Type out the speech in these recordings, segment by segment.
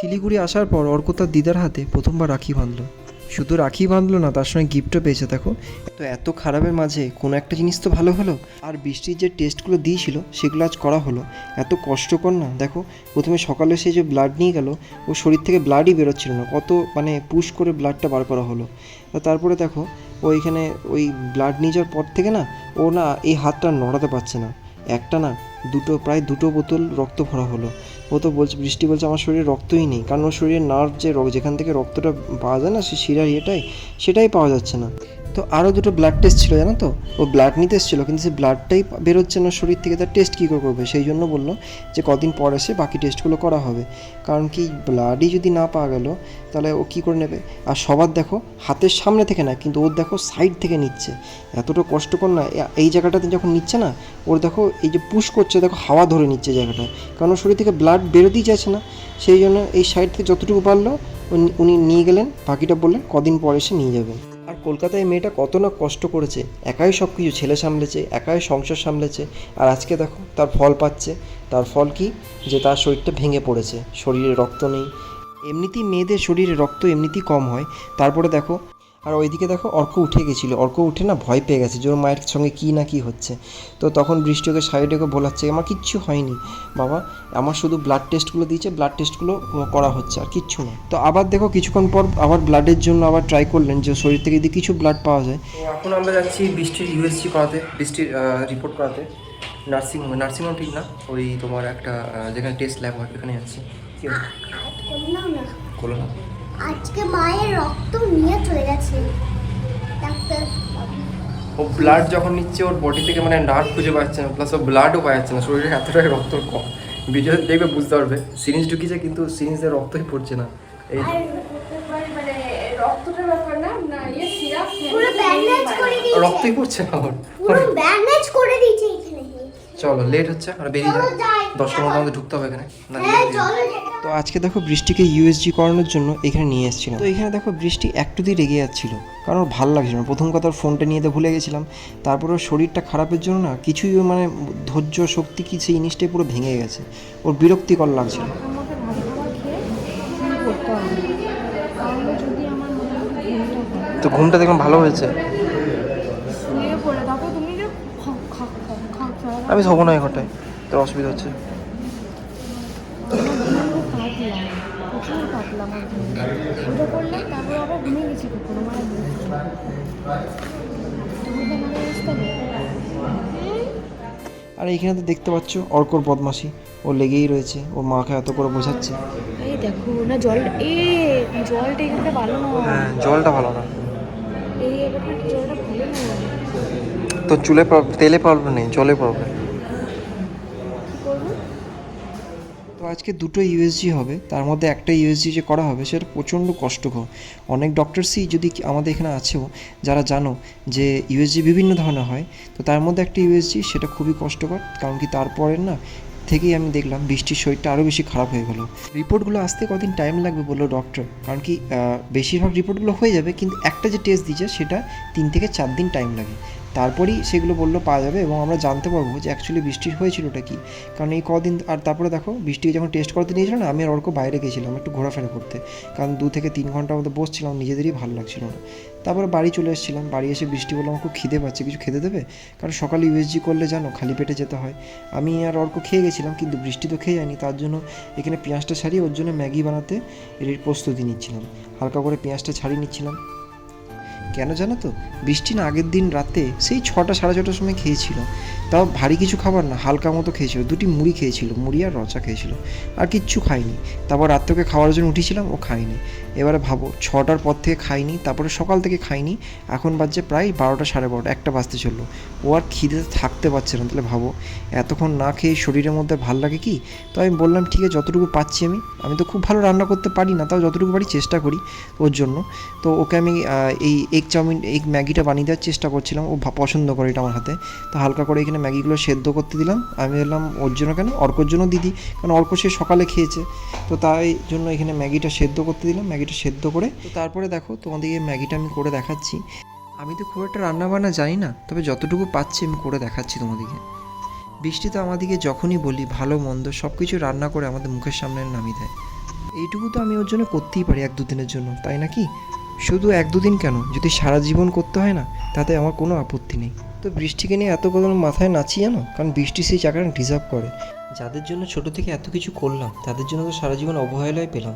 শিলিগুড়ি আসার পর অর্ক তার দিদার হাতে প্রথমবার রাখি বাঁধলো। শুধু রাখি বাঁধলো না, তার সঙ্গে গিফটও পেয়েছে, দেখো। তো এত খারাপের মাঝে কোনো একটা জিনিস তো ভালো হলো? আর বৃষ্টির যে টেস্টগুলো দিয়েছিল, সেগুলো আজ করা হলো। এত কষ্টকর না, দেখো। প্রথমে সকালে সে যে ব্লাড নিয়ে গেল, ও শরীর থেকে ব্লাডই বেরোচ্ছিল না। কত মানে পুশ করে ব্লাডটা বার করা হলো। তারপরে দেখো, ও এখানে ওই ব্লাড নিয়ে যাওয়ার পর থেকে না, ও না এই হাতটা নড়াতে পারছে না। একটা না, দুটো, প্রায় দুটো বোতল রক্ত ভরা হলো। ও তো বলছে, বৃষ্টি বলছে, আমার শরীরে রক্তই নেই। কারণ ওর শরীরের নার্ভ যে যেখান থেকে রক্তটা পাওয়া যায় না, সে শিরার ইয়েটাই, সেটাই পাওয়া যাচ্ছে না। তো আরও দুটো ব্লাড টেস্ট ছিল, জানো তো? ও ব্লাড নিতে এসেছিল, কিন্তু সে ব্লাডটাই বেরোচ্ছে না শরীর থেকে, তার টেস্ট কী করে করবে? সেই জন্য বলল যে কদিন পর এসে বাকি টেস্টগুলো করা হবে। কারণ কি ব্লাডই যদি না পাওয়া গেল, তাহলে ও কী করে নেবে? আর সবার দেখো, হাতের সামনে থেকে না, কিন্তু ওর দেখো সাইড থেকে নিচ্ছে। এতটা কষ্টকর না এই জায়গাটাতে যখন নিচ্ছে না, ওর দেখো এই যে পুশ করছে, দেখো হাওয়া ধরে নিচ্ছে জায়গাটায় কারণ ওর শরীর থেকে ব্লাড বেরোতেই যাচ্ছে না। সেই জন্য এই সাইড থেকে যতটুকু পারল, উনি- নিয়ে গেলেন, বাকিটা বললেন কদিন পর এসে নিয়ে যাবেন কলকাতায় মেয়েটা কত না কষ্ট করেছে। একাই সব কিছু ছেলে সামলেছে, একাই সংসার সামলেছে। আর আজকে দেখো, তার ফল পাচ্ছে। তার ফল কি? যে তার শরীরটা ভেঙে পড়েছে। শরীরে রক্ত নেই। এমনিতেই মেয়েদের শরীরে রক্ত এমনিতেই কম হয়। তারপরে দেখো আর ওইদিকে দেখো অর্ক উঠে গেছিল। অর্ক উঠে না ভয় পেয়ে গেছে যে ওর মায়ের সঙ্গে কী না কী হচ্ছে। তো তখন বৃষ্টি ওকে সাইডে ওকে বলাচ্ছে আমার কিচ্ছু হয়নি। বাবা আমার শুধু ব্লাড টেস্টগুলো দিয়েছে ব্লাড টেস্টগুলো করা হচ্ছে আর কিচ্ছু না। তো আবার দেখো কিছুক্ষণ পর আবার ব্লাডের জন্য আবার ট্রাই করলেন যে শরীর থেকে যদি কিছু ব্লাড পাওয়া যায়। তো এখন আমরা যাচ্ছি বৃষ্টির ইউএসজি করাতে বৃষ্টির রিপোর্ট করাতে। নার্সিংহোমে নার্সিংহোম ঠিক না? ওই তোমার একটা যেখানে টেস্ট ল্যাব হয় ওখানে যাচ্ছি। কি হলো? না? আজকে মায়ের রক্ত নিয়ে চলে গেছে। ডাক্তার ও ব্লাড যখন নিচ্ছে ওর বডি থেকে মানে নার্ভ খুঁজে পাচ্ছে না প্লাস ও ব্লাডও পাওয়া যাচ্ছে না শরীরে এতটাই রক্ত কম। ভিডিওতে দেখবে বুঝতে পারবে। সিরিঞ্জ ঢুকিয়েছে কিন্তু সিরিঞ্জের রক্তই পড়ছে না। এই মানে ব্যাপার না না ইয়ে সিরাপ পুরো ব্যান্ডেজ করে দিয়েছে। রক্তই পড়ছে না ওর। পুরো ব্যান্ডেজ করে দিয়েছে। এখানে চলো লেট হচ্ছে আমরা বেরিয়ে যাই। দশটার মধ্যে আমাদের ঢুকতে হবে এখানে। না হ্যাঁ তো আজকে দেখো বৃষ্টিকে ইউএসজি করানোর জন্য এখানে নিয়ে এসেছিলাম। তো এখানে দেখো বৃষ্টি একটু দিয়ে রেগে যাচ্ছিল কারণ ওর ভালো লাগছিল না। প্রথম কথা ওর ফোনটা নিয়ে তো ভুলে গেছিলাম। তারপর ওর শরীরটা খারাপের জন্য না কিছুই মানে ধৈর্য শক্তি কি সেই জিনিসটাই পুরো ভেঙে গেছে। ওর বিরক্তিকর লাগছিল। তো ঘুমটা দেখলাম ভালো হয়েছে শুয়ে পড়ে তারপর তুমি যে খা খা খা খা খা আমি শোবো না এখানটায় তোর অসুবিধা হচ্ছে। আর এইখানে তো দেখতে পাচ্ছ অর্কর বদমাসি ও লেগেই রয়েছে। ওর মাকে এত করে বোঝাচ্ছে। এই দেখো না জল এ জলটা এখানটা ভালো না হ্যাঁ জলটা ভালো না। এই জলটা ভালো না তো চুলে তেলে প্রবলেম নেই, জলে প্রবলেম তো আজকে দুটো ইউএসজি হবে, তার মধ্যে একটা ইউএসজি যে করা হবে, সেটা প্রচণ্ড কষ্টকর। অনেক ডক্টরসই যদি আমাদের এখানে আছেও, যারা জানো যে ইউএসজি বিভিন্ন ধরনের হয়, তো তার মধ্যে একটা ইউএসজি সেটা খুবই কষ্টকর, কারণ কি তারপরে না, থেকেই আমি দেখলাম বৃষ্টির শরীরটা আরও বেশি খারাপ হয়ে গেলো। রিপোর্টগুলো আসতে কদিন টাইম লাগবে বলল ডক্টর কারণ কি বেশিরভাগ রিপোর্টগুলো হয়ে যাবে, কিন্তু একটা যে টেস্ট দিয়েছে, সেটা তিন থেকে চার দিন টাইম লাগে। তারপরেই সেগুলো বলল, পাওয়া যাবে এবং আমরা জানতে পারব যে অ্যাকচুয়ালি বৃষ্টির হয়েছিলটা কি। কারণ এই কদিন, আর তারপরে দেখো, বৃষ্টিকে যখন টেস্ট করতে নিয়েছিল না, আমি আর অর্ক বাইরে গেছিলাম একটু ঘোরাফেরা করতে। কারণ দু থেকে তিন ঘণ্টার মধ্যে বসছিলাম, নিজেদেরই ভালো লাগছিল না। তারপরে বাড়ি চলে এসেছিলাম, বাড়ি এসে বৃষ্টি বললাম খুব খিদে পাচ্ছে, কিছু খেতে দেবে? কারণ সকালে ইউএসজি করলে জানো, খালি পেটে যেতে হয়। আমি আর অর্ক খেয়ে গেছিলাম, কিন্তু বৃষ্টি তো খেয়ে যায়নি, তার জন্য এখানে পেঁয়াজটা ছাড়িয়ে ওর জন্য ম্যাগি বানাতে এর প্রস্তুতি নিচ্ছিলাম। হালকা করে পেঁয়াজটা ছাড়িয়ে নিচ্ছিলাম। কেন জানো তো? বৃষ্টি না আগের দিন রাতে সেই ছটা সাড়ে ছটার সময় খেয়েছিল। তাও ভারী কিছু খাবার না, হালকা মতো খেয়েছিল। দুটি মুড়ি খেয়েছিল, মুড়ি আর রচা খেয়েছিল। আর কিচ্ছু খাইনি তারপর রাত থেকে খাওয়ার জন্য উঠেছিলাম ও খাইনি এবারে ভাবো, ছটার পর থেকে খাইনি তারপরে সকাল থেকে খাইনি এখন বাজছে প্রায় বারোটা সাড়ে বারোটা, একটা বাজতে চলল। ও আর খিদে থাকতে পারছে না, তাহলে ভাবো, এতক্ষণ না খেয়ে শরীরের মধ্যে ভালো লাগে কি? তো আমি বললাম, ঠিক আছে, যতটুকু পাচ্ছি আমি আমি তো খুব ভালো রান্না করতে পারি না, তাও যতটুকু পারি চেষ্টা করি ওর জন্য। তো ওকে আমি এই এগ চাউমিন এগ ম্যাগিটা বানিয়ে দেওয়ার চেষ্টা করছিলাম, ও পছন্দ করে এটা আমার হাতে। তো হালকা করে এখানে ম্যাগিগুলো সেদ্ধ করতে দিলাম। আমি বললাম, ওর জন্য কেন? অর্কর জন্য দিদি। কারণ অর্ক সে সকালে খেয়েছে। তো তাই জন্য এখানে ম্যাগিটা সেদ্ধ করতে দিলাম। ম্যাগিটা সেদ্ধ করে তো তারপরে দেখো তোমাদেরকে ম্যাগিটা আমি করে দেখাচ্ছি। আমি তো খুব একটা রান্না বান্না জানি না, তবে যতটুকু পাচ্ছি আমি করে দেখাচ্ছি তোমাদেরকে। বৃষ্টি তো আমাদেরকে যখনই বলি, ভালো, মন্দ সব কিছু রান্না করে আমাদের মুখের সামনে নামিয়ে দেয়। এইটুকু তো আমি ওর জন্য করতেই পারি এক দুদিনের জন্য, তাই নাকি শুধু এক দুদিন কেন? যদি সারা জীবন করতে হয় না, তাতে আমার কোনো আপত্তি নেই। তো বৃষ্টিকে নিয়ে এত কথা মাথায় নাচি জানো কারণ বৃষ্টি সেই জায়গাটা ডিজার্ভ করে। যাদের জন্য ছোট থেকে এত কিছু করলাম, তাদের জন্য তো সারা জীবন অবহেলায় পেলাম।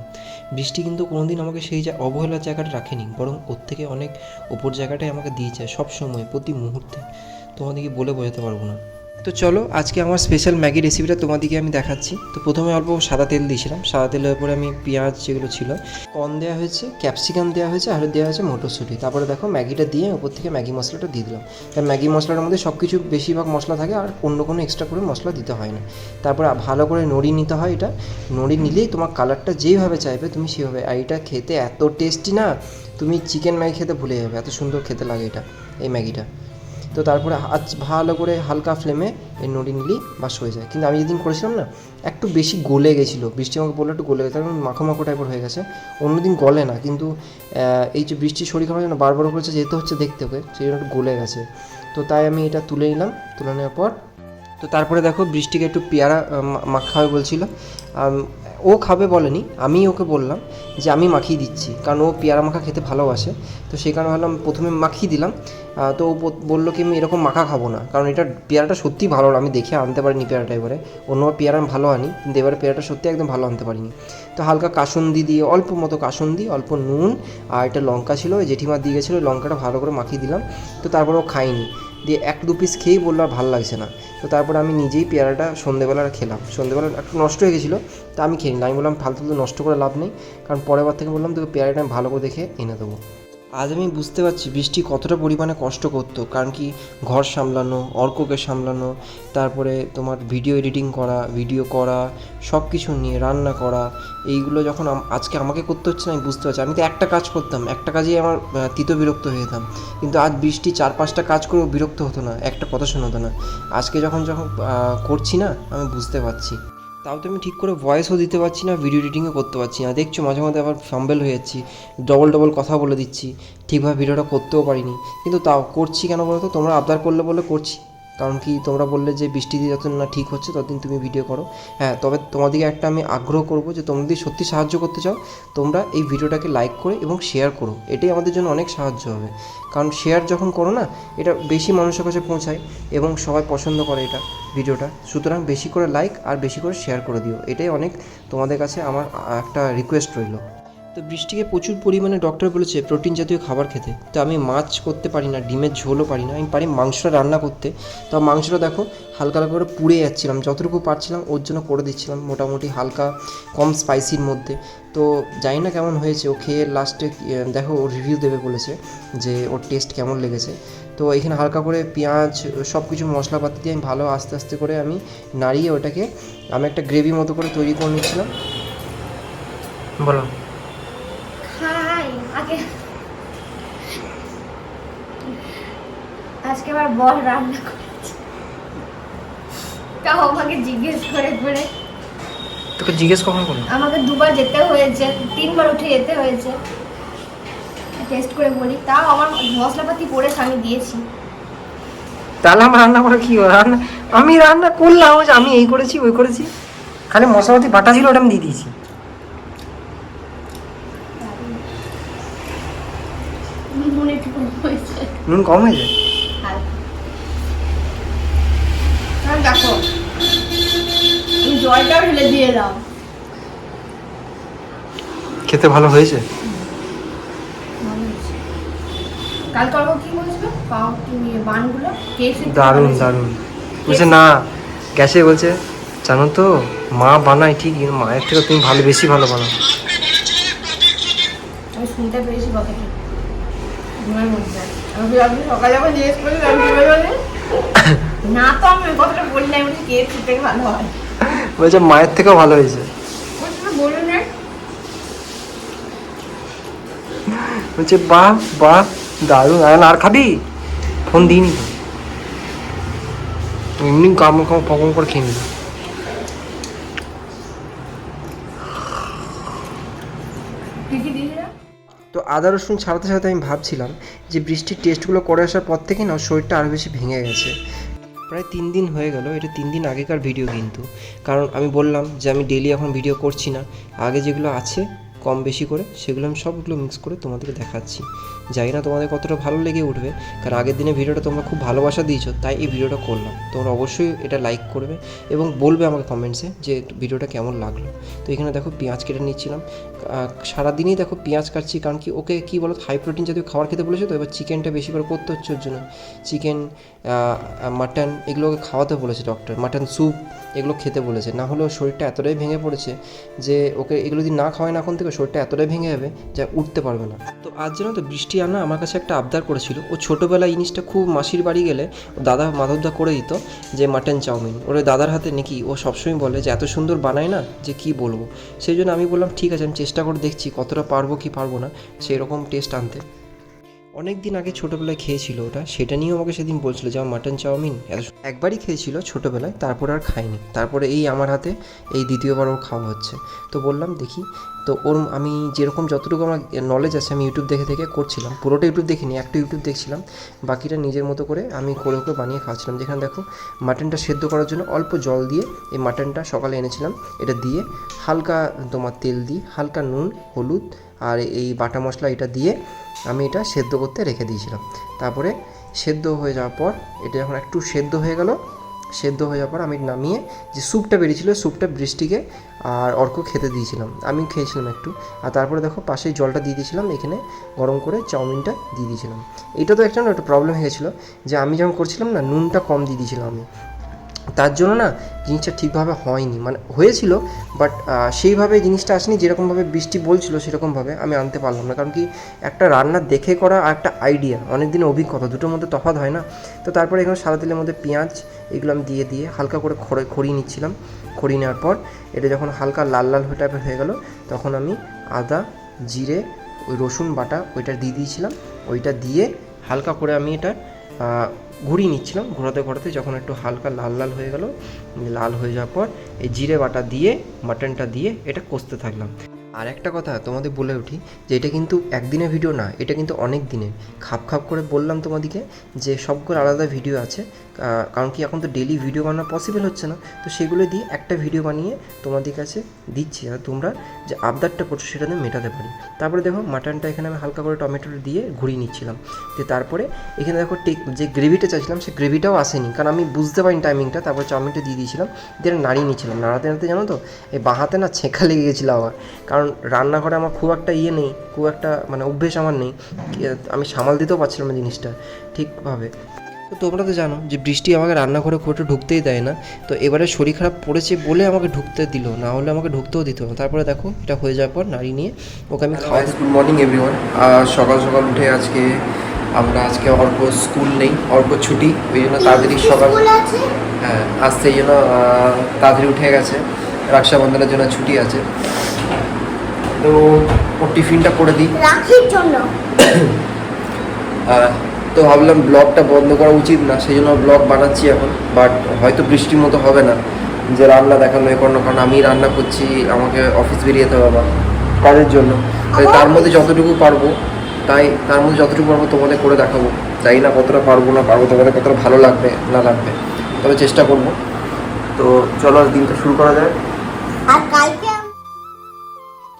বৃষ্টি কিন্তু কোনোদিন আমাকে সেই অবহেলার জায়গাটা রাখেনি, বরং ওর থেকে অনেক ওপর জায়গাটাই আমাকে দিয়েছে সব সময় প্রতি মুহূর্তে। তোমাদেরকে বলে বোঝাতে পারব না। তো চলো, আজকে আমার স্পেশাল ম্যাগি রেসিপিটা তোমাদেরকে আমি দেখাচ্ছি। তো প্রথমে অল্প সাদা তেল দিয়েছিলাম। সাদা তেলের উপরে আমি পেঁয়াজ যেগুলো ছিল কর্ন দেওয়া হয়েছে ক্যাপসিকাম দেওয়া হয়েছে আর দেওয়া হয়েছে মটরশুঁটি। তারপরে দেখো, ম্যাগিটা দিয়ে উপর থেকে ম্যাগি মশলাটা দিয়ে দিলাম। তাই ম্যাগি মশলার মধ্যে সব কিছু বেশিরভাগ মশলা থাকে, আর অন্য কোনো এক্সট্রা করে মশলা দিতে হয় না। তারপরে ভালো করে নড়ি নিতে হয় এটা। নড়ি নিলেই তোমার কালারটা যেইভাবে চাইবে, তুমি সেভাবে। আর এটা খেতে এত টেস্টি না, তুমি চিকেন ম্যাগি খেতে ভুলে যাবে। এত সুন্দর খেতে লাগে এটা, এই ম্যাগিটা। তো তারপরে আজ ভালো করে হালকা ফ্লেমে এই নড়ি নিলি বাস হয়ে যায়। কিন্তু আমি যেদিন করেছিলাম না, একটু বেশি গলে গেছিল। বৃষ্টি আমাকে বলল একটু গলে গেছে কারণ মাখো মাখো টাইপের হয়ে গেছে। অন্যদিন গলে না, কিন্তু এই যে বৃষ্টির শরীর খারাপ জন্য বারবার করেছে যেতে হচ্ছে দেখতে ওকে, সেই জন্য একটু গলে গেছে। তো তাই আমি এটা তুলে নিলাম, তুলে নেওয়ার পর, তো তারপরে দেখো বৃষ্টিকে একটু পেয়ারা মাখা হবে বলছিল ও খাবে বলেনি আমি ওকে বললাম যে আমি মাখিয়ে দিচ্ছি, কারণ ও পেয়ারা মাখা খেতে ভালোবাসে। তো সেই কারণে ভাবলাম প্রথমে মাখিয়ে দিলাম। তো ও বলল কি আমি এরকম মাখা খাব না, কারণ এটা পেয়ারাটা সত্যি ভালো না, আমি দেখে আনতে পারিনি পেয়ারাটা এবারে। অন্য পেয়ারা আমি ভালো আনি, কিন্তু এবারে পেয়ারাটা সত্যি একদম ভালো আনতে পারিনি। তো হালকা কাসুন্দি দিয়ে, অল্প মতো কাসুন্দি, অল্প নুন আর একটা লঙ্কা ছিল জেঠিমা দিয়ে গেছিল, লঙ্কাটা ভালো করে মাখিয়ে দিলাম। তো তারপর ও খাইনি দিয়ে এক দু পিস খেয়েই বলল আর ভালো লাগছে না। তো তারপর আমি নিজেই পেয়ারাটা সন্ধেবেলা খেলাম। সন্ধেবেলা একটু নষ্ট হয়ে গেছিল, তা আমি খেয়ে নিলাম। আমি বললাম ফালতু ফালতু নষ্ট করে লাভ নেই। কারণ পরের বার থেকে বললাম, তোকে পেয়ারাটা আমি ভালো করে দেখে এনে দেবো। আজ আমি বুঝতে পারছি বৃষ্টি কতটা পরিমাণে কষ্ট করতো, কারণ কি ঘর সামলানো, অর্ককে সামলানো, তারপরে তোমার ভিডিও এডিটিং করা ভিডিও করা সব কিছু নিয়ে রান্না করা, এইগুলো যখন আজকে আমাকে করতে হচ্ছে না, আমি বুঝতে পারছি। আমি তো একটা কাজ করতাম, একটা কাজেই আমার তিত বিরক্ত হয়ে যেতাম। কিন্তু আজ বৃষ্টি চার পাঁচটা কাজ করেও বিরক্ত হতো না, একটা কথা শোনাতো না। আজকে যখন যখন করছি না, আমি বুঝতে পারছি। তাও তো আমি ঠিক করে ভয়েসও দিতে পারছি না ভিডিও এডিটিংও করতে পারছি না। দেখছ, মাঝে মাঝে আবার ফাম্বেল হয়ে যাচ্ছি ডবল ডবল কথা বলে দিচ্ছি। ঠিকভাবে ভিডিওটা করতেও পারিনি। কিন্তু তাও, করছি কেন বলো তো তোমরা আবদার করলে বলে করছি। কারণ কি তোমরা বললে যে বৃষ্টি দিয়ে যতদিন না ঠিক হচ্ছে, ততদিন তুমি ভিডিও করো। হ্যাঁ তবে তোমাদেরকে একটা আমি আগ্রহ করব যে যদি সত্যি সাহায্য করতে চাও, তোমরা এই ভিডিওটাকে লাইক করে এবং শেয়ার করো। এটাই আমাদের জন্য অনেক সাহায্য হবে। কারণ শেয়ার যখন করো না, এটা বেশি মানুষের কাছে পৌঁছায় এবং সবাই পছন্দ করে এটা ভিডিওটা সুতরাং বেশি করে লাইক আর বেশি করে শেয়ার করে দিও। এটাই অনেক তোমাদের কাছে আমার একটা রিকোয়েস্ট রইল। তো বৃষ্টিকে প্রচুর পরিমাণে ডক্টর বলেছে প্রোটিন জাতীয় খাবার খেতে। তো আমি মাছ করতে পারি না, ডিমের ঝোলও পারি না। আমি পারি মাংসটা রান্না করতে। তো মাংসটা দেখো, হালকা হালকা করে পুড়ে যাচ্ছিলাম। যতটুকু পারছিলাম ওর জন্য করে দিচ্ছিলাম, মোটামুটি হালকা কম স্পাইসির মধ্যে। তো জানি না কেমন হয়েছে, ও খেয়ে লাস্টে দেখো ও রিভিউ দেবে বলেছে যে ওর টেস্ট কেমন লেগেছে। তো এখানে হালকা করে পেঁয়াজ সব কিছু মশলাপাতি দিয়ে আমি ভালো আস্তে আস্তে করে আমি নাড়িয়ে ওটাকে আমি একটা গ্রেভি মতো করে তৈরি করে নিচ্ছিলাম। বলো। আগে। আজকে আবার বর রান্না করেছে। তাও আমাকে জিজ্ঞেস করে করে তোকে জিজ্ঞেস কখন করল? আমাকে দুবার যেতে হয়েছে তিনবার উঠে যেতে হয়েছে। টেস্ট করে বলি। তাও আমার মশলাপাতি পড়েছে আমি দিয়েছি। তাহলে আমার রান্না করে কি? রান্না আমি রান্না করলাম আমি এই করেছি ওই করেছি। খালি মশলাপাতি বাটা ছিল ওটা আমি দিয়ে দিয়েছি নুন একটু কম হয়েছে নুন কম হয়েছে দেখো। ঢেলে দিয়ে দাও খেতে ভালো হয়েছে? কালকে অল্প কি বলছিল? পাও কি বানগুলো কেএফসি দারুণ দারুণ। বলছে না গ্যাসে বলছে জানো তো মা বানায় ঠিক মায়ের থেকে তুমি ভালো বেশি ভালো বানাও। আমি শুনতে পেরেছি কথাটি। ঘুমের মধ্যে আমি আপনি বলছে মায়ের থেকেও ভালো হয়েছে। বলছি, বাহ বাহ, দারুণ। আর আর খাবি? ফোন দিইনি। এমনি কাম কাম পকম করে খেয়ে নিল কি কি দিয়েছিলাম তো আদা, রসুন ছাড়াতে ছাড়াতে আমি ভাবছিলাম যে বৃষ্টির টেস্টগুলো করে আসার পর থেকে না শরীরটা আরও বেশি ভেঙে গেছে। প্রায় তিন দিন হয়ে গেল, এটা তিন দিন আগেকার ভিডিও কিন্তু। কারণ আমি বললাম যে আমি ডেলি এখন ভিডিও করছি না। আগে যেগুলো আছে, কম বেশি করে, সেগুলো আমি সবগুলো মিক্স করে তোমাদেরকে দেখাচ্ছি। জানি না তোমাদের কতটা ভালো লেগে উঠবে, কারণ আগের দিনে ভিডিওটা তোমরা খুব ভালোবাসা দিয়েছ, তাই এই ভিডিওটা করলাম। তোমরা অবশ্যই এটা লাইক করবে এবং বলবে আমাকে কমেন্টসে যে ভিডিওটা কেমন লাগল। তো এখানে দেখো পেঁয়াজ কেটে নিচ্ছিলাম। সারাদিনই দেখো পেঁয়াজ কাটছি, কারণ কি ওকে কী বলো হাই প্রোটিন জাতীয় খাবার খেতে বলেছে তো? এবার চিকেনটা বেশি করে করতে হচ্ছে ওর জন্য। চিকেন মাটন এগুলোকে খাওয়াতে বলেছে ডক্টর মাটন স্যুপ এগুলো খেতে বলেছে। না হলেও শরীরটা এতটাই ভেঙে পড়েছে যে ওকে এগুলো যদি না খাওয়ায় না এখন থেকে, শরীরটা এতটাই ভেঙে যাবে যা উঠতে পারবে না। তো আজ জানো তো বৃষ্টি আনা আমার কাছে একটা আবদার করেছিল। ও ছোটোবেলায় জিনিসটা খুব মাসির বাড়ি গেলে দাদা মাধবদা করে দিত যে মাটন চাউমিন। ওর দাদার হাতে নাকি ও সবসময় বলে যে, এত সুন্দর বানায় না যে কি বলব? সেই জন্য আমি বললাম, ঠিক আছে, আমি চেষ্টা করে দেখছি কতটা পারব কি পারব না। সেই রকম টেস্ট আনতে। অনেক দিন আগে ছোটোবেলায় খেয়েছিল ওটা, সেটা নিয়েও আমাকে সেদিন বলছিল যে, আমার মাটন চাউমিন। একবারই খেয়েছিল ছোটোবেলায়, তারপর আর খাইনি। তারপরে এই আমার হাতে এই দ্বিতীয়বার ওর খাওয়া হচ্ছে। তো বললাম, দেখি। তো ওর আমি যেরকম যতটুকু আমার নলেজ আছে, আমি ইউটিউব দেখে দেখে করছিলাম। পুরোটা ইউটিউব দেখিনি, একটা ইউটিউব দেখছিলাম। বাকিটা নিজের মতো করে আমি করে ওকে বানিয়ে খাওয়াচ্ছিলাম যেখানে দেখো মাটনটা সেদ্ধ করার জন্য অল্প জল দিয়ে এই মাটনটা সকালে এনেছিলাম। এটা দিয়ে হালকা তোমার তেল দিই হালকা নুন, হলুদ আর এই বাটা মশলা এটা দিয়ে আমি এটা সেদ্ধ করতে রেখে দিয়েছিলাম। তারপরে সেদ্ধ হয়ে যাওয়ার পর এটা যখন একটু সেদ্ধ হয়ে গেল, সেদ্ধ হয়ে যাওয়ার পর আমি নামিয়ে যে স্যুপটা বেরিয়েছিল, স্যুপটা বৃষ্টিকে আর অর্ক খেতে দিয়েছিলাম। আমি খেয়েছিলাম একটু। আর তারপরে দেখো পাশেই জলটা দিয়ে দিয়েছিলাম, এখানে গরম করে চাউমিনটা দিয়ে দিয়েছিলাম। এটা তো একটা না, একটা প্রবলেম হয়েছিল যে আমি যখন করছিলাম না, নুনটা কম দিয়ে দিয়েছিলাম আমি। তার জন্য না জিনিসটা ঠিকভাবে হয়নি। মানে হয়েছিল বাট সেইভাবে জিনিসটা আসেনি যেরকমভাবে বৃষ্টি বলছিল সেরকমভাবে আমি আনতে পারলাম না। কারণ কি একটা রান্না দেখে করা আর একটা আইডিয়া অনেক দিনের অভিজ্ঞতা, দুটোর মধ্যে তফাৎ হয় না। তো তারপরে এখানে সাদা তেলের মধ্যে পেঁয়াজ এগুলো আমি দিয়ে দিয়ে হালকা করে খড়ে, খড়িয়ে নিচ্ছিলাম। খড়িয়ে নেওয়ার পর এটা যখন হালকা লাল লাল হয়ে টাইপের হয়ে গেল, তখন আমি আদা, জিরে ওই রসুন বাটা ওইটা দিয়ে দিয়েছিলাম। ওইটা দিয়ে হালকা করে আমি এটা ঘুরিয়ে নিচ্ছিলাম, ঘোরাতে ঘোরাতে যখন একটু হালকা লাল লাল হয়ে গেল, লাল হয়ে যাওয়ার পর এই জিরে বাটা দিয়ে, মাটনটা দিয়ে এটা কষতে থাকলাম। আর একটা কথা তোমাদের বলে উঠি যে এটা কিন্তু একদিনের ভিডিও না, এটা কিন্তু অনেক দিনের। খাপ খাপ করে বললাম তোমাদেরকে যে সবগুলো আলাদা ভিডিও আছে কারণ কি এখন তো ডেলি ভিডিও বানানো পসিবল হচ্ছে না। তো সেগুলো দিয়ে একটা ভিডিও বানিয়ে তোমাদের কাছে দিচ্ছি আর তোমরা যে আবদারটা করছ সেটা আমি মেটাতে পারি। তারপরে দেখো মাটনটা এখানে আমি হালকা করে টমেটো দিয়ে ঘুরিয়ে নিচ্ছিলাম। তো তারপরে এখানে দেখো টেক, যে গ্রেভিটা চাইছিলাম সেই গ্রেভিটাও আসেনি। কারণ আমি বুঝতে পারিনি টাইমিংটা তারপর চাউমিনটা দিয়ে দিয়েছিলাম। দিয়ে নাড়িয়ে নিচ্ছিলাম। নাড়াতে নাড়াতে জানো তো, এই বাহাতে না ছেঁকা লেগে গেছিল আমার। কারণ রান্নাঘরে আমার খুব একটা ইয়ে নেই, খুব একটা মানে অভ্যেস আমার নেই। আমি সামাল দিতেও পারছিলাম না জিনিসটা ঠিকভাবে। তো তোমরা তো জানো যে বৃষ্টি আমাকে রান্নাঘরে খুব একটা ঢুকতেই দেয় না। তো এবারে শরীর খারাপ পড়েছে বলে আমাকে ঢুকতে দিল না হলে আমাকে ঢুকতেও দিত না। তারপরে দেখো এটা হয়ে যাওয়ার পর নাড়ি নিয়ে ওকে আমি খাওয়াই গুড মর্নিং এভরিওয়ান সকাল সকাল উঠে আজকে আমরা আজকে অর্ক স্কুল নেই অর্ক ছুটি ওই জন্য তাড়াতাড়ি সকাল হ্যাঁ আজ সেই জন্য তাড়াতাড়ি উঠে গেছে। রক্ষাবন্ধনের জন্য ছুটি আছে। তো ওর টিফিনটা করে দিই। রাখির জন্য? তো ভাবলাম ব্লগটা বন্ধ করা উচিত না সেই জন্য ব্লগ বানাচ্ছি এখন। বাট হয়তো বৃষ্টির মতো হবে না। যে রান্না দেখানো, এ করানো কারণ, আমি রান্না করছি, আমাকে অফিস বেরিয়ে যেতে হবে কাজের জন্য। তাই তার মধ্যে যতটুকু পারব, তাই তার মধ্যে যতটুকু পারব তোমাদের করে দেখাবো। জানি না কতটা পারব না পারব, তোমাদের কতটা ভালো লাগবে, না লাগবে। তবে চেষ্টা করব। তো চলো দিনটা শুরু করা যায়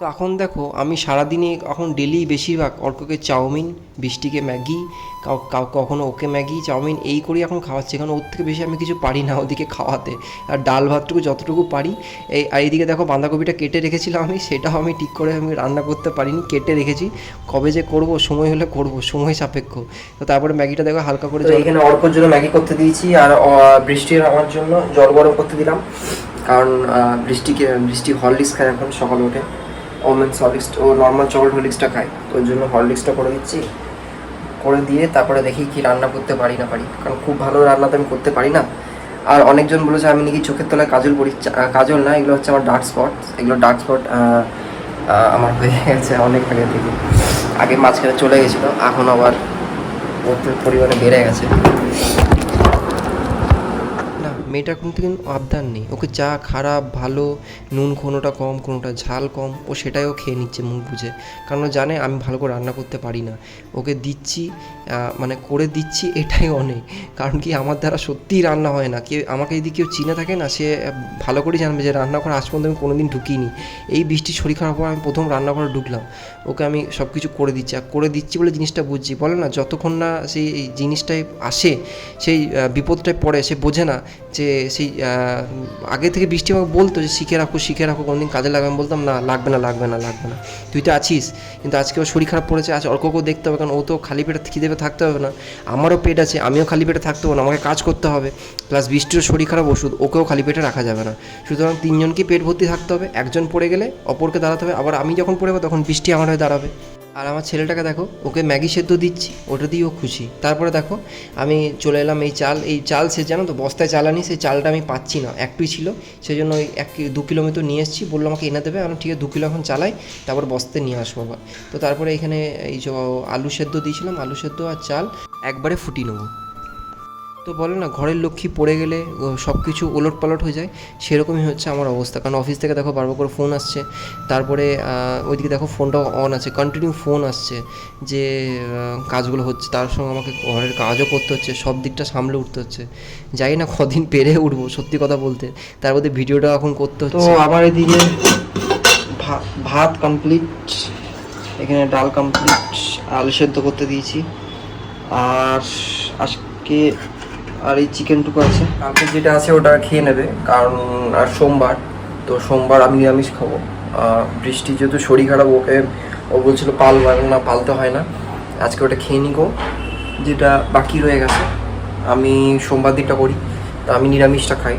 তো এখন দেখো আমি সারাদিনে এখন ডেলি বেশিরভাগ অর্ককে চাউমিন বৃষ্টিকে ম্যাগি কখনো ওকে ম্যাগি চাউমিন এই করেই এখন খাওয়াচ্ছি। কারণ ওর থেকে বেশি আমি কিছু পারি না ওদিকে খাওয়াতে। আর ডাল ভাতটুকু যতটুকু পারি এই আর এইদিকে দেখো বাঁধাকপিটা কেটে রেখেছিলাম আমি সেটাও আমি ঠিক করে আমি রান্না করতে পারিনি কেটে রেখেছি। কবে যে করব সময় হলে করব সময় সাপেক্ষ। তো তারপরে ম্যাগিটা দেখো হালকা করে এখানে অর্কর জন্য ম্যাগি করতে দিয়েছি আর বৃষ্টির আমার জন্য জল গরম করতে দিলাম। কারণ বৃষ্টিকে বৃষ্টি হরলিক্স খায় এখন সকালে উঠে। ওমেন্স হরলিক্স ও নর্মাল চকলেট হরলিক্সটা খায় তো ওর জন্য হরলিক্সটা করে দিচ্ছি। করে দিয়ে তারপরে দেখি কি রান্না করতে পারি না পারি। কারণ খুব ভালো রান্না তো আমি করতে পারি না। আর অনেকজন বলেছে আমি নাকি চোখের তলায় কাজল পরি কাজল না, এগুলো হচ্ছে আমার ডার্ক স্পট এগুলো ডার্ক স্পট আমার হয়ে গেছে অনেক আগে থেকে। আগে মাঝখানে চলে গেছিল, এখন আবার প্রচুর পরিমাণে বেড়ে গেছে। মেয়েটার কোনো কিন্তু আবদার নেই। ওকে যা খারাপ, ভালো, নুন কোনোটা কম, কোনোটা ঝাল কম, ও সেটাই ও খেয়ে নিচ্ছে মুখ বুঝে কারণ ও জানে আমি ভালো করে রান্না করতে পারি না। ওকে দিচ্ছি মানে করে দিচ্ছি এটাই অনেক। কারণ কি আমার দ্বারা সত্যিই রান্না হয় না। কেউ, আমাকে যদি কেউ চিনে থাকে না, সে ভালো করে জানবে যে রান্না করা আজ পর্যন্ত আমি কোনোদিন ঢুকিনি। এই বৃষ্টির শরীর খারাপ হওয়ার আমি প্রথম রান্নাঘরে ঢুকলাম। ওকে আমি সব কিছু করে দিচ্ছি। আর করে দিচ্ছি বলে জিনিসটা বুঝছি। বলে না, যতক্ষণ না সেই এই জিনিসটাই আসে, সেই বিপদটায় পড়ে, সে বোঝে না যে সেই আগে থেকে বৃষ্টি আমাকে বলতো যে শিখে রাখো শিখে রাখো, কোনোদিন কাজে লাগবে বলতাম, না, লাগবে না লাগবে না লাগবে না। তুই তো আছিস, কিন্তু আজকে ওর শরীর খারাপ পড়েছে, আজ অর্ককেও দেখতে হবে, কারণ ও তো খালি পেটে খিদে পেয়ে থাকতে হবে না। আমারও পেট আছে, আমিও খালি পেটে থাকতে হবে না, আমাকে কাজ করতে হবে। প্লাস বৃষ্টিরও শরীর খারাপ, ওষুধ, ওকেও খালি পেটে রাখা যাবে না। সুতরাং তিনজনকে পেট ভর্তি থাকতে হবে, একজন পড়ে গেলে অপরকে দাঁড়াতে হবে, আবার আমি যখন পড়ে তখন বৃষ্টি আমার হয়ে দাঁড়াবে। আর আমার ছেলেটাকে দেখো, ওকে ম্যাগি সেদ্ধ দিচ্ছি, ওটা দিয়েও খুশি। তারপরে দেখো, আমি চলে এলাম এই চাল এই চাল সে জানো তো, বস্তায় চাল আনি, সেই চালটা আমি পাচ্ছি না, একটুই ছিল। সেই জন্য ওই এক দু কিলোমিটার নিয়ে এসেছি, বলল আমাকে এনে দেবে, আমি ঠিক আছে, দু কিলো এখন চালাই, তারপর বস্তায় নিয়ে আসব আবার। তো তারপরে এখানে এই যে আলু সেদ্ধ দিয়েছিলাম, আলু সেদ্ধ আর চাল, একবারে ফুটিয়ে নেব। তো বলে না ঘরের লক্ষ্মী পড়ে গেলে সব কিছু ওলট পালট হয়ে যায় সেরকমই হচ্ছে আমার অবস্থা। কারণ অফিস থেকে দেখো বারবার করে ফোন আসছে তারপরে ওইদিকে দেখো ফোনটাও অন আছে কন্টিনিউ ফোন আসছে যে কাজগুলো হচ্ছে তার সঙ্গে আমাকে ঘরের কাজও করতে হচ্ছে সব দিকটা সামলে উঠতে হচ্ছে। যাই না কদিন পেরে উঠবো সত্যি কথা বলতে। তার মধ্যে ভিডিওটা এখন করতে হচ্ছে। তো আমার এদিকে ভাত কমপ্লিট এখানে ডাল কমপ্লিট আলু সেদ্ধ করতে দিয়েছি। আর আজকে আর এই চিকেনটুকু আছে। কালকে যেটা আছে ওটা খেয়ে নেবে, কারণ আর সোমবার, তো সোমবার আমি নিরামিষ খাব। বৃষ্টি যেহেতু শরীর খারাপ, ওকে, ও বলছিল এবং না পালতে হয় না। আজকে ওটা খেয়ে নিকো যেটা বাকি রয়ে গেছে। আমি সোমবার দিকটা করি, তো আমি নিরামিষটা খাই।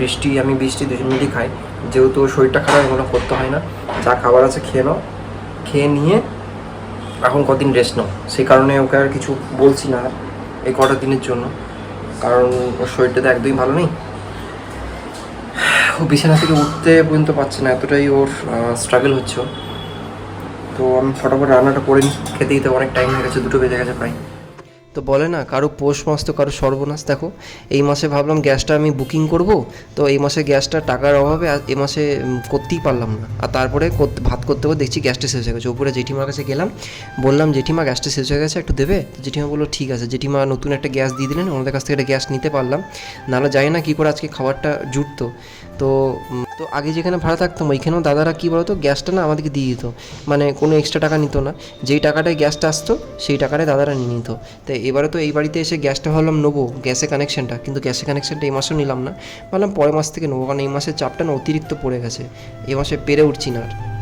বৃষ্টি, আমি বৃষ্টি দুজন মিলেই খাই। যেহেতু শরীরটা খারাপ এগুলো করতে হয় না। যা খাবার আছে খেয়ে নাও। খেয়ে নিয়ে এখন কদিন রেস্ট নাও। সেই কারণে ওকে আর কিছু বলছি না, এই কটা দিনের জন্য। কারণ ওর শরীরটা তো একদমই ভালো নেই। ও বিছানা থেকে উঠতে পর্যন্ত পারছে না, এতটাই ওর স্ট্রাগল হচ্ছে তো আমি ফটাফট রান্নাটা করে নিই, খেতে দিতে অনেক টাইম হয়ে গেছে, দুটো বেজে গেছে প্রায়। তো বলে না, কারও পৌষ মাস তো কারও সর্বনাশ। দেখো, এই মাসে ভাবলাম গ্যাসটা আমি বুকিং করব, তো এই মাসে গ্যাসটা টাকার অভাবে এই মাসে করতেই পারলাম না। আর তারপরে ভাত করতে করতে দেখছি গ্যাসটা শেষ হয়ে গেছে। উপরে জেঠিমার কাছে গেলাম, বললাম, জেঠিমা, গ্যাসটা শেষ হয়ে গেছে, একটু দেবে? তো জেঠিমা বলল, ঠিক আছে। জেঠিমা নতুন একটা গ্যাস দিয়ে দিলেন, ওনাদের কাছ থেকে একটা গ্যাস নিতে পারলাম। নাহলে জানি না কী করে আজকে খাবারটা জুটতো। তো তো আগে যেখানে ভাড়া থাকতাম, ওইখানেও দাদারা কী বলতো, গ্যাসটা না আমাদেরকে দিয়ে দিত। মানে কোনো এক্সট্রা টাকা নিত না। যেই টাকাটায় গ্যাসটা আসতো, সেই টাকাটায় দাদারা নিয়ে নিত। তো এবারে তো এই বাড়িতে এসে গ্যাসটা ভাবলাম নেব, গ্যাসের কানেকশানটা কিন্তু গ্যাসের কানেকশানটা এই মাসেও নিলাম না। ভাবলাম পরের মাস থেকে নেব, কারণ এই মাসের চাপটা না অতিরিক্ত পড়ে গেছে। এ মাসে পেরে উঠছি না আর।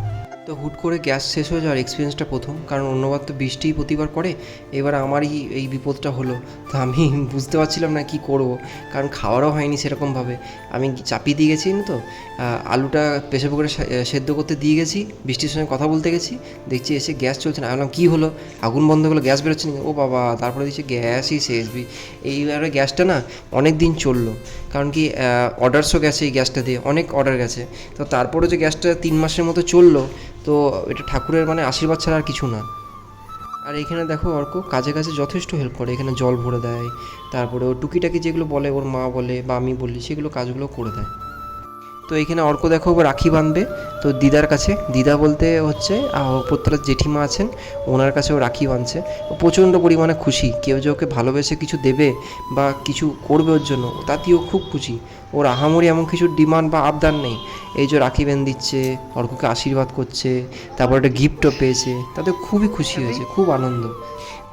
তো হুট করে গ্যাস শেষ হয়ে যাওয়ার এক্সপিরিয়েন্সটা প্রথম, কারণ অন্যবার তো বৃষ্টিই প্রতিবার করে, এবার আমারই এই বিপদটা হলো। তো আমি বুঝতে পারছিলাম না কি করব, কারণ খাওয়ারও হয়নি সেরকমভাবে আমি চাপিয়ে দিয়ে গেছি তো? আলুটা প্রেসার কুকারে সেদ্ধ করতে দিয়ে গেছি, বৃষ্টির সঙ্গে কথা বলতে গেছি, দেখছি এসে গ্যাস চলছে না। বললাম কী হলো? আগুন বন্ধ হলো গ্যাস বেরোচ্ছে না ও বাবা, তারপরে দেখছি গ্যাসই শেষ। এইবারে গ্যাসটা না অনেক দিন চলল। কারণ কি অর্ডার্সও গেছে এই গ্যাসটা দিয়ে, অনেক অর্ডার গেছে। তো তারপরে যে গ্যাসটা তিন মাসের মতো চলল, তো এটা ঠাকুরের মানে আশীর্বাদ ছাড়া আর কিছু না। আর এখানে দেখো অর্ক, কাজে কাজে যথেষ্ট হেল্প করে। এখানে জল ভরে দেয় তারপরে ও টুকিটাকি যেগুলো বলে, ওর মা বলে বা আমি বলি, সেগুলো কাজগুলো করে দেয়। তো এখানে অর্ক দেখো রাখি বাঁধবে। তো দিদার কাছে দিদা বলতে হচ্ছে উপরতলার জেঠিমা আছেন ওনার কাছে ও রাখি বাঁধছে। প্রচণ্ড পরিমাণে খুশি কেউ যে ওকে ভালোবেসে কিছু দেবে বা কিছু করবে ওর জন্য তাতেও খুব খুশি। ওর আহামরি এমন কিছু ডিমান্ড বা আবদার নেই। এই যে রাখি বেন দিচ্ছে অর্ককে আশীর্বাদ করছে তারপর একটা গিফটও পেয়েছে তাতে খুবই খুশি হয়েছে খুব আনন্দ।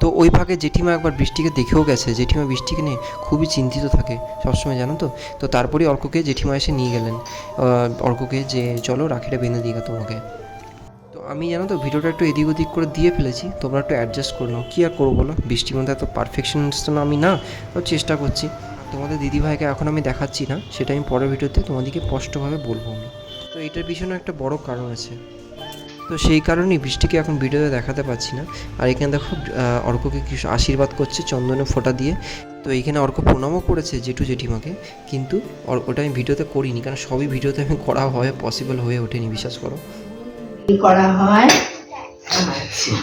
তো ওই ফাঁকে জেঠিমা একবার বৃষ্টিকে দেখেও গেছে। জেঠিমা বৃষ্টিকে নিয়ে খুবই চিন্তিত থাকে সবসময়, জানো তো? তো তারপরেই অর্ককে জেঠিমা এসে নিয়ে গেলেন। অর্ককে যে, চলো রাখিটা বেঁধে গা তোমাকে। তো আমি জানো তো, ভিডিওটা একটু এদিক ওদিক করে দিয়ে ফেলেছি। তোমরা একটু অ্যাডজাস্ট করে নাও। কী আর করব বলো? বৃষ্টির মধ্যে এত পারফেকশনিস্ট না আমি না, তো চেষ্টা করছি। তোমাদের দিদিভাইকে এখন আমি দেখাচ্ছি না, সেটা আমি পরের ভিডিওতে তোমাদেরকে স্পষ্টভাবে বলব আমি। তো এটার পিছনে একটা বড় কারণ আছে। তো সেই কারণেই বৃষ্টিকে এখন ভিডিওতে দেখাতে পারছি না। আর এখানে দেখো অর্ককে কিছু আশীর্বাদ করছে চন্দনে ফোঁটা দিয়ে। তো এইখানে অর্ক প্রণামও করেছে জেঠু জেঠিমাকে, কিন্তু ওটা আমি ভিডিওতে করিনি, কারণ সবই ভিডিওতে আমি করা হয় পসিবল হয়ে ওঠেনি, বিশ্বাস করো। করা হয়? আচ্ছা।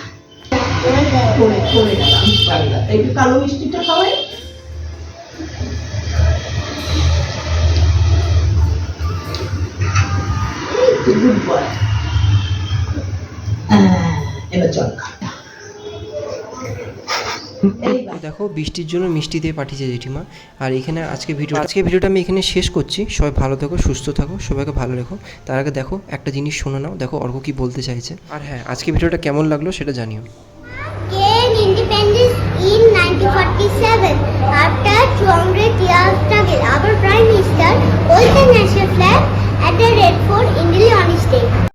কালো মিষ্টিটা খাওয়াই। দেখো, বৃষ্টির জন্য মিষ্টি দিয়ে পাঠিয়েছে জেঠিমা। আর এখানে আজকে ভিডিও আজকে ভিডিওটা আমি এখানে শেষ করছি। সবাই ভালো থাকো, সুস্থ থাকো, সবাইকে ভালো রেখো। তার আগে দেখো, একটা জিনিস শুনে নাও। দেখো অর্ঘ কি বলতে চাইছে। আর হ্যাঁ আজকে ভিডিওটা কেমন লাগল সেটা জানিও।